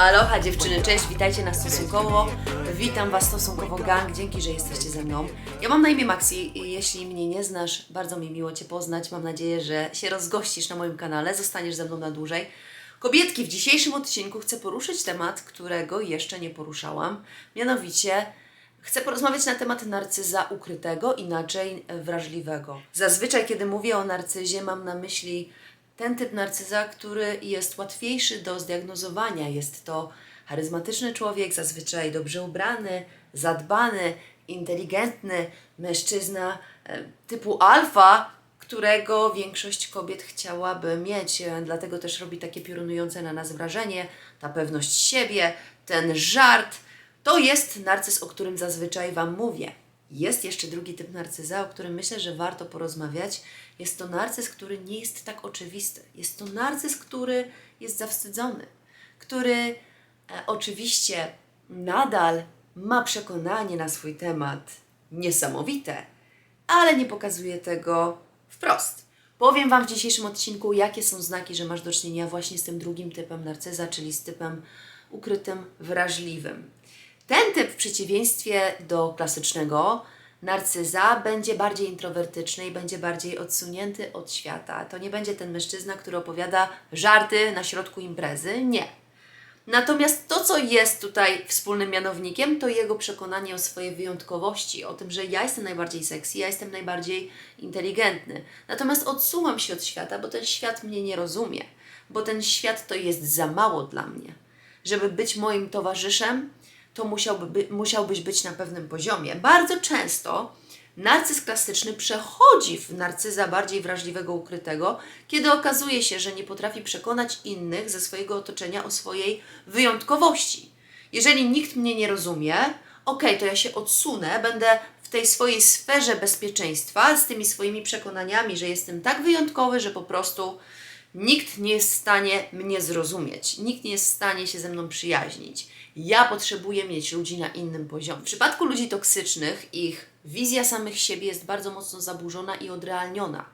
Aloha dziewczyny, cześć, witajcie na Stosunkowo. Witam Was Stosunkowo Gang, dzięki, że jesteście ze mną. Ja mam na imię Maxi i jeśli mnie nie znasz, bardzo mi miło Cię poznać. Mam nadzieję, że się rozgościsz na moim kanale, zostaniesz ze mną na dłużej. Kobietki, w dzisiejszym odcinku chcę poruszyć temat, którego jeszcze nie poruszałam. Mianowicie chcę porozmawiać na temat narcyza ukrytego, inaczej wrażliwego. Zazwyczaj, kiedy mówię o narcyzie, mam na myśli ten typ narcyza, który jest łatwiejszy do zdiagnozowania. Jest to charyzmatyczny człowiek, zazwyczaj dobrze ubrany, zadbany, inteligentny mężczyzna e, typu alfa, którego większość kobiet chciałaby mieć. E, Dlatego też robi takie piorunujące na nas wrażenie, ta pewność siebie, ten żart. To jest narcyz, o którym zazwyczaj Wam mówię. Jest jeszcze drugi typ narcyza, o którym myślę, że warto porozmawiać. Jest to narcyz, który nie jest tak oczywisty. Jest to narcyz, który jest zawstydzony, który e, oczywiście nadal ma przekonanie na swój temat niesamowite, ale nie pokazuje tego wprost. Powiem Wam w dzisiejszym odcinku, jakie są znaki, że masz do czynienia właśnie z tym drugim typem narcyza, czyli z typem ukrytym, wrażliwym. Ten typ w przeciwieństwie do klasycznego narcyza będzie bardziej introwertyczny i będzie bardziej odsunięty od świata. To nie będzie ten mężczyzna, który opowiada żarty na środku imprezy. Nie. Natomiast to, co jest tutaj wspólnym mianownikiem, to jego przekonanie o swojej wyjątkowości, o tym, że ja jestem najbardziej sexy, ja jestem najbardziej inteligentny. Natomiast odsuwam się od świata, bo ten świat mnie nie rozumie, bo ten świat to jest za mało dla mnie. Żeby być moim towarzyszem, to musiałby by, musiałbyś być na pewnym poziomie. Bardzo często narcyz klasyczny przechodzi w narcyza bardziej wrażliwego, ukrytego, kiedy okazuje się, że nie potrafi przekonać innych ze swojego otoczenia o swojej wyjątkowości. Jeżeli nikt mnie nie rozumie, okej, to ja się odsunę, będę w tej swojej sferze bezpieczeństwa z tymi swoimi przekonaniami, że jestem tak wyjątkowy, że po prostu nikt nie jest w stanie mnie zrozumieć, nikt nie jest w stanie się ze mną przyjaźnić. Ja potrzebuję mieć ludzi na innym poziomie. W przypadku ludzi toksycznych, ich wizja samych siebie jest bardzo mocno zaburzona i odrealniona.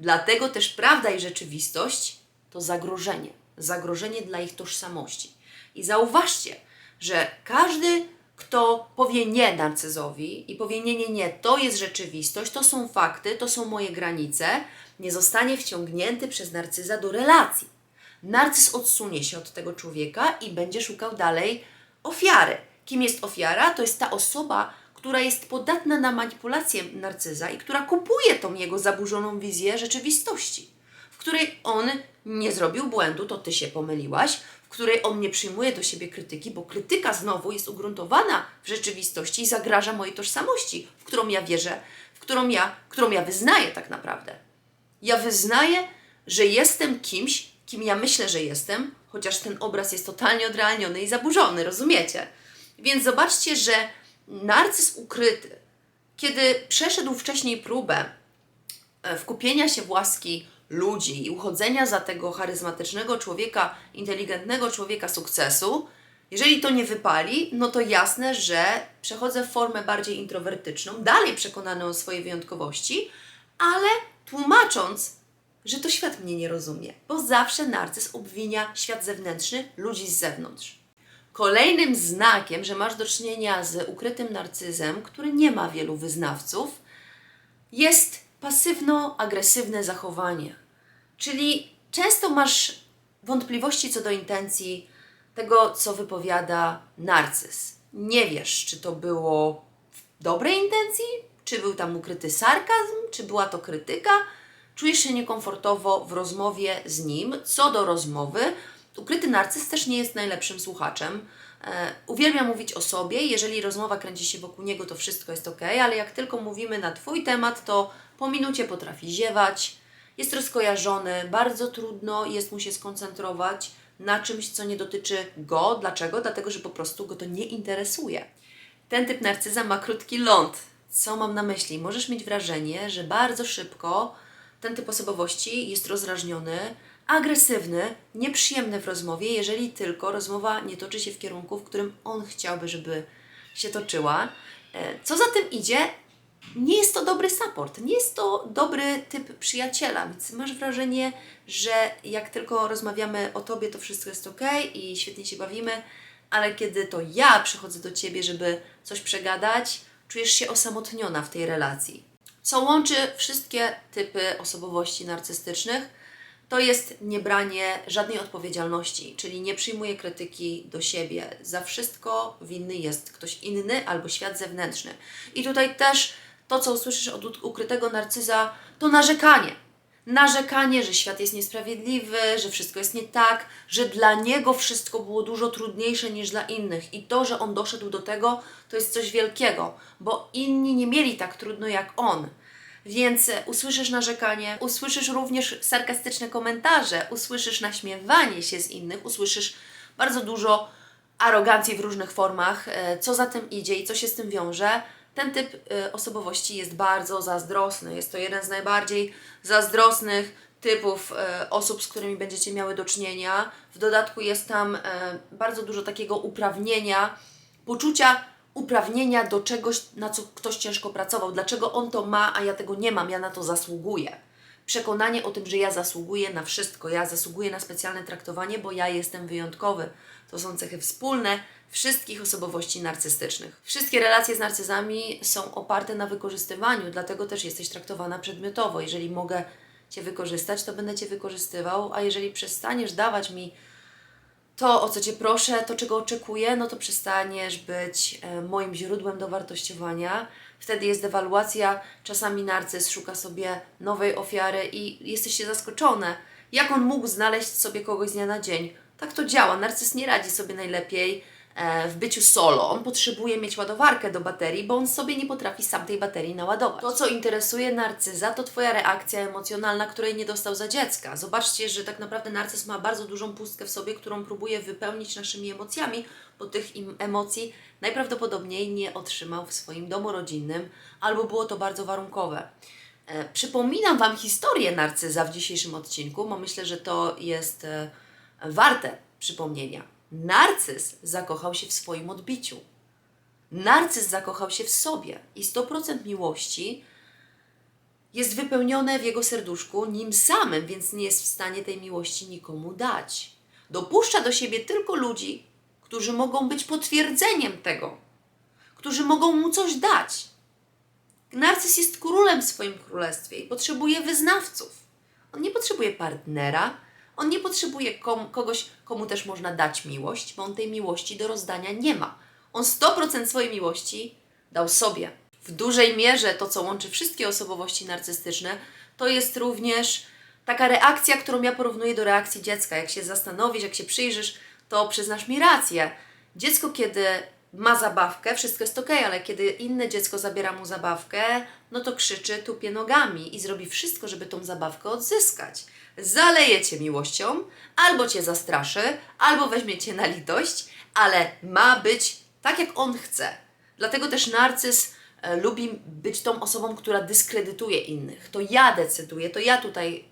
Dlatego też prawda i rzeczywistość to zagrożenie. Zagrożenie dla ich tożsamości. I zauważcie, że każdy, kto powie nie narcyzowi i powie nie, nie, nie, to jest rzeczywistość, to są fakty, to są moje granice, nie zostanie wciągnięty przez narcyza do relacji. Narcyz odsunie się od tego człowieka i będzie szukał dalej ofiary. Kim jest ofiara? To jest ta osoba, która jest podatna na manipulację narcyza i która kupuje tą jego zaburzoną wizję rzeczywistości, w której on nie zrobił błędu, to ty się pomyliłaś, w której on nie przyjmuje do siebie krytyki, bo krytyka znowu jest ugruntowana w rzeczywistości i zagraża mojej tożsamości, w którą ja wierzę, w którą ja, którą ja wyznaję tak naprawdę. Ja wyznaję, że jestem kimś, kim ja myślę, że jestem, chociaż ten obraz jest totalnie odrealniony i zaburzony, rozumiecie? Więc zobaczcie, że narcyz ukryty, kiedy przeszedł wcześniej próbę e, wkupienia się w łaski ludzi i uchodzenia za tego charyzmatycznego człowieka, inteligentnego człowieka sukcesu, jeżeli to nie wypali, no to jasne, że przechodzę w formę bardziej introwertyczną, dalej przekonany o swojej wyjątkowości, ale tłumacząc, że to świat mnie nie rozumie, bo zawsze narcyz obwinia świat zewnętrzny, ludzi z zewnątrz. Kolejnym znakiem, że masz do czynienia z ukrytym narcyzem, który nie ma wielu wyznawców, jest pasywno-agresywne zachowanie. Czyli często masz wątpliwości co do intencji tego, co wypowiada narcyz. Nie wiesz, czy to było w dobrej intencji, czy był tam ukryty sarkazm, czy była to krytyka. Czujesz się niekomfortowo w rozmowie z nim. Co do rozmowy, ukryty narcyz też nie jest najlepszym słuchaczem. E, uwielbia mówić o sobie. Jeżeli rozmowa kręci się wokół niego, to wszystko jest ok, ale jak tylko mówimy na Twój temat, to po minucie potrafi ziewać, jest rozkojarzony, bardzo trudno jest mu się skoncentrować na czymś, co nie dotyczy go. Dlaczego? Dlatego, że po prostu go to nie interesuje. Ten typ narcyza ma krótki ląd. Co mam na myśli? Możesz mieć wrażenie, że bardzo szybko ten typ osobowości jest rozrażniony, agresywny, nieprzyjemny w rozmowie, jeżeli tylko rozmowa nie toczy się w kierunku, w którym on chciałby, żeby się toczyła. E, Co za tym idzie, nie jest to dobry support, nie jest to dobry typ przyjaciela, więc masz wrażenie, że jak tylko rozmawiamy o tobie, to wszystko jest ok i świetnie się bawimy, ale kiedy to ja przychodzę do ciebie, żeby coś przegadać, czujesz się osamotniona w tej relacji. Co łączy wszystkie typy osobowości narcystycznych, to jest niebranie żadnej odpowiedzialności, czyli nie przyjmuje krytyki do siebie. Za wszystko winny jest ktoś inny albo świat zewnętrzny. I tutaj też to, co usłyszysz od ukrytego narcyza, to narzekanie. Narzekanie, że świat jest niesprawiedliwy, że wszystko jest nie tak, że dla niego wszystko było dużo trudniejsze niż dla innych. I to, że on doszedł do tego, to jest coś wielkiego, bo inni nie mieli tak trudno jak on. Więc e, usłyszysz narzekanie, usłyszysz również sarkastyczne komentarze, usłyszysz naśmiewanie się z innych, usłyszysz bardzo dużo arogancji w różnych formach, e, co za tym idzie i co się z tym wiąże. Ten typ e, osobowości jest bardzo zazdrosny. Jest to jeden z najbardziej zazdrosnych typów e, osób, z którymi będziecie miały do czynienia. W dodatku jest tam e, bardzo dużo takiego uprawnienia, poczucia uprawnienia do czegoś, na co ktoś ciężko pracował. Dlaczego on to ma, a ja tego nie mam, ja na to zasługuję. Przekonanie o tym, że ja zasługuję na wszystko, ja zasługuję na specjalne traktowanie, bo ja jestem wyjątkowy. To są cechy wspólne wszystkich osobowości narcystycznych. Wszystkie relacje z narcyzami są oparte na wykorzystywaniu, dlatego też jesteś traktowana przedmiotowo. Jeżeli mogę Cię wykorzystać, to będę Cię wykorzystywał, a jeżeli przestaniesz dawać mi to, o co Cię proszę, to, czego oczekuję, no to przestaniesz być e, moim źródłem dowartościowania. Wtedy jest dewaluacja, czasami narcyz szuka sobie nowej ofiary i jesteście zaskoczone, jak on mógł znaleźć sobie kogoś z dnia na dzień. Tak to działa. Narcyz nie radzi sobie najlepiej w byciu solo. On potrzebuje mieć ładowarkę do baterii, bo on sobie nie potrafi sam tej baterii naładować. To, co interesuje narcyza, to Twoja reakcja emocjonalna, której nie dostał za dziecka. Zobaczcie, że tak naprawdę narcyz ma bardzo dużą pustkę w sobie, którą próbuje wypełnić naszymi emocjami, bo tych im emocji najprawdopodobniej nie otrzymał w swoim domu rodzinnym, albo było to bardzo warunkowe. E, przypominam Wam historię narcyza w dzisiejszym odcinku, bo myślę, że to jest e, warte przypomnienia. Narcyz zakochał się w swoim odbiciu. Narcyz zakochał się w sobie i 100% miłości jest wypełnione w jego serduszku nim samym, więc nie jest w stanie tej miłości nikomu dać. Dopuszcza do siebie tylko ludzi, którzy mogą być potwierdzeniem tego, którzy mogą mu coś dać. Narcyz jest królem w swoim królestwie i potrzebuje wyznawców. On nie potrzebuje partnera, on nie potrzebuje kom, kogoś, komu też można dać miłość, bo on tej miłości do rozdania nie ma. On 100% swojej miłości dał sobie. W dużej mierze to, co łączy wszystkie osobowości narcystyczne, to jest również taka reakcja, którą ja porównuję do reakcji dziecka. Jak się zastanowisz, jak się przyjrzysz, to przyznasz mi rację. Dziecko, kiedy ma zabawkę, wszystko jest ok, ale kiedy inne dziecko zabiera mu zabawkę, no to krzyczy, tupie nogami i zrobi wszystko, żeby tą zabawkę odzyskać. Zaleje cię miłością, albo cię zastraszy, albo weźmie cię na litość, ale ma być tak, jak on chce. Dlatego też narcyz e, lubi być tą osobą, która dyskredytuje innych. To ja decyduję, to ja tutaj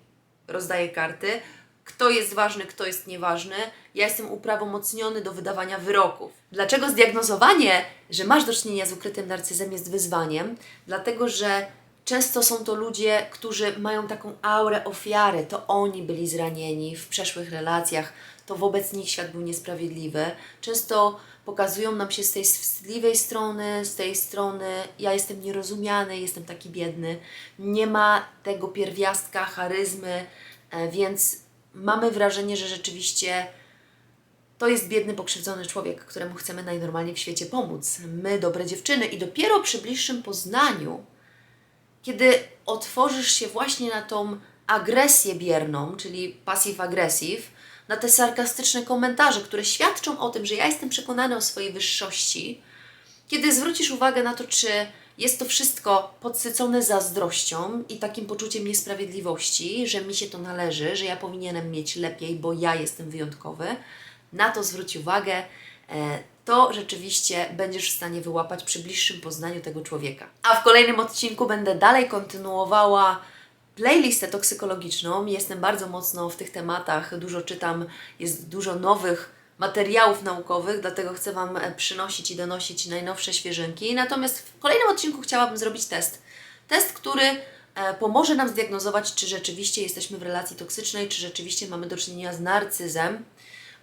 rozdaję karty, kto jest ważny, kto jest nieważny. Ja jestem uprawomocniony do wydawania wyroków. Dlaczego zdiagnozowanie, że masz do czynienia z ukrytym narcyzem jest wyzwaniem? Dlatego, że często są to ludzie, którzy mają taką aurę ofiary. To oni byli zranieni w przeszłych relacjach, to wobec nich świat był niesprawiedliwy. Często pokazują nam się z tej wstydliwej strony, z tej strony ja jestem nierozumiany, jestem taki biedny. Nie ma tego pierwiastka, charyzmy, e, więc mamy wrażenie, że rzeczywiście to jest biedny, pokrzywdzony człowiek, któremu chcemy najnormalniej w świecie pomóc. My, dobre dziewczyny, i dopiero przy bliższym poznaniu, kiedy otworzysz się właśnie na tą agresję bierną, czyli passive-aggressive, na te sarkastyczne komentarze, które świadczą o tym, że ja jestem przekonany o swojej wyższości, kiedy zwrócisz uwagę na to, czy jest to wszystko podsycone zazdrością i takim poczuciem niesprawiedliwości, że mi się to należy, że ja powinienem mieć lepiej, bo ja jestem wyjątkowy, na to zwróć uwagę, e, to rzeczywiście będziesz w stanie wyłapać przy bliższym poznaniu tego człowieka. A w kolejnym odcinku będę dalej kontynuowała playlistę toksykologiczną. Jestem bardzo mocno w tych tematach, dużo czytam, jest dużo nowych materiałów naukowych, dlatego chcę Wam e, przynosić i donosić najnowsze świeżynki. Natomiast w kolejnym odcinku chciałabym zrobić test Test, który e, pomoże nam zdiagnozować, czy rzeczywiście jesteśmy w relacji toksycznej, czy rzeczywiście mamy do czynienia z narcyzem.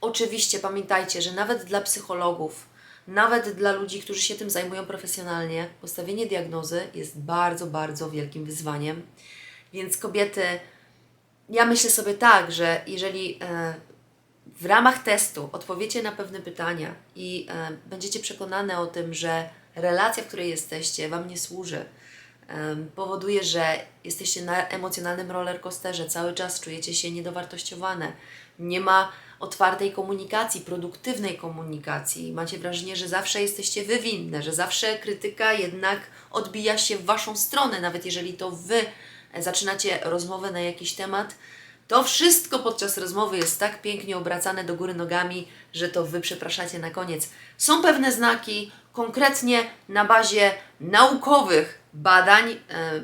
Oczywiście pamiętajcie, że nawet dla psychologów, nawet dla ludzi, którzy się tym zajmują profesjonalnie, postawienie diagnozy jest bardzo, bardzo wielkim wyzwaniem. Więc kobiety, ja myślę sobie tak, że jeżeli e, w ramach testu odpowiecie na pewne pytania i e, będziecie przekonane o tym, że relacja, w której jesteście, Wam nie służy, em, powoduje, że jesteście na emocjonalnym rollercoasterze, cały czas czujecie się niedowartościowane, nie ma otwartej komunikacji, produktywnej komunikacji, macie wrażenie, że zawsze jesteście wywinne, że zawsze krytyka jednak odbija się w Waszą stronę, nawet jeżeli to Wy zaczynacie rozmowę na jakiś temat, to wszystko podczas rozmowy jest tak pięknie obracane do góry nogami, że to Wy przepraszacie na koniec. Są pewne znaki, konkretnie na bazie naukowych badań. E,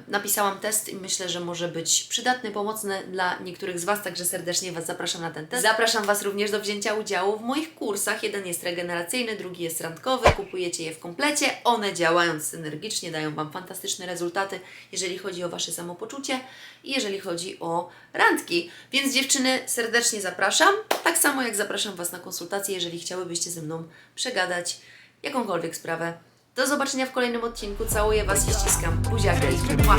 napisałam test i myślę, że może być przydatny, pomocny dla niektórych z Was, także serdecznie Was zapraszam na ten test. Zapraszam Was również do wzięcia udziału w moich kursach. Jeden jest regeneracyjny, drugi jest randkowy. Kupujecie je w komplecie. One działają synergicznie, dają Wam fantastyczne rezultaty, jeżeli chodzi o Wasze samopoczucie i jeżeli chodzi o randki. Więc dziewczyny, serdecznie zapraszam. Tak samo jak zapraszam Was na konsultacje, jeżeli chciałybyście ze mną przegadać jakąkolwiek sprawę. Do zobaczenia w kolejnym odcinku. Całuję Was i ściskam. Buziaki. Mua.